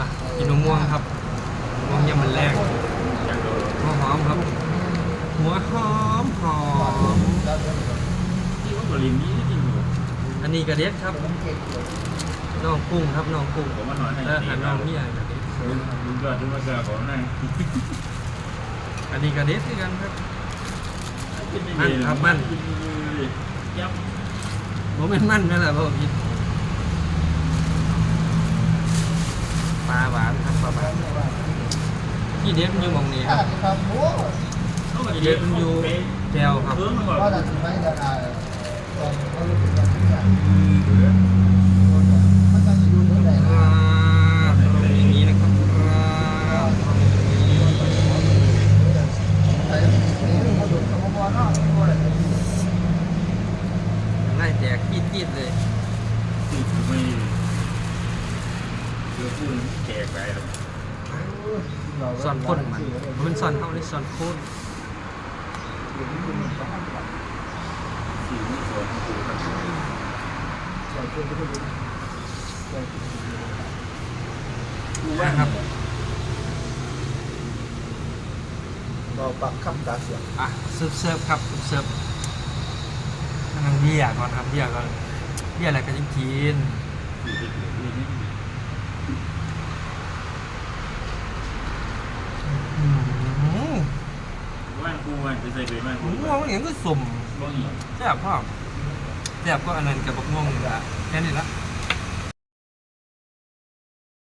อะกินมะม่วงครับมะม่วงยำมันแรกอย่างโดนหัวหอมครับ หัวหอมหอมที่ว่าบริเวณนี้จริงอยู่อันนี้กระเด็ดครับน้องกุ้งครับน้องกุ้งผมว่าน้อยในเออหันน้องนี่ใหญ่กระเด็ดลุงก็ถึงว่าเจอของนั่งอันนี้กระเด็ดด้วยกันครับยับผมเป็นมั่นนั่นแหละพ่อพี่ปลาหวานครับปลาหวานที่เด็ดมันอยู่หมองนี้ครับที่เด็ดมันอยู่แก้วครับเพิ่มมาก่อนก็จะไม่ได้ได้ตอนเขารู้สึกว่ามันจะอยู่ที่ไหนอ่าตรงอย่างนี้นะครับอ่า ตรงนี้แต่นี่เขาดูสมบูรณ์เนาะไล่ แตกปีดๆเลยคือไม่คือพูดแขกไปหรอกซอนพ่นมันมันซอนเท่านี้ซอนโค้นสี่ไม่สวยกูครับกูว่านะครับเราปักคำตาเสียงอะเสิร์ฟเสิร์ฟครับเสิร์ฟนั่งเบียร์ก่อนครับเบียร์ก่อนเบียร์อะไรกันจะกิน อยู่ที่อยู่ที่ อืม ว่า กูว่าจะใส่ไปมากผกูมมองอย่างก็สมบ้องอีกแซ่บพ่อแซ่บก็อันนั้นกับบักม่วงนี่ละแค่นี้ละ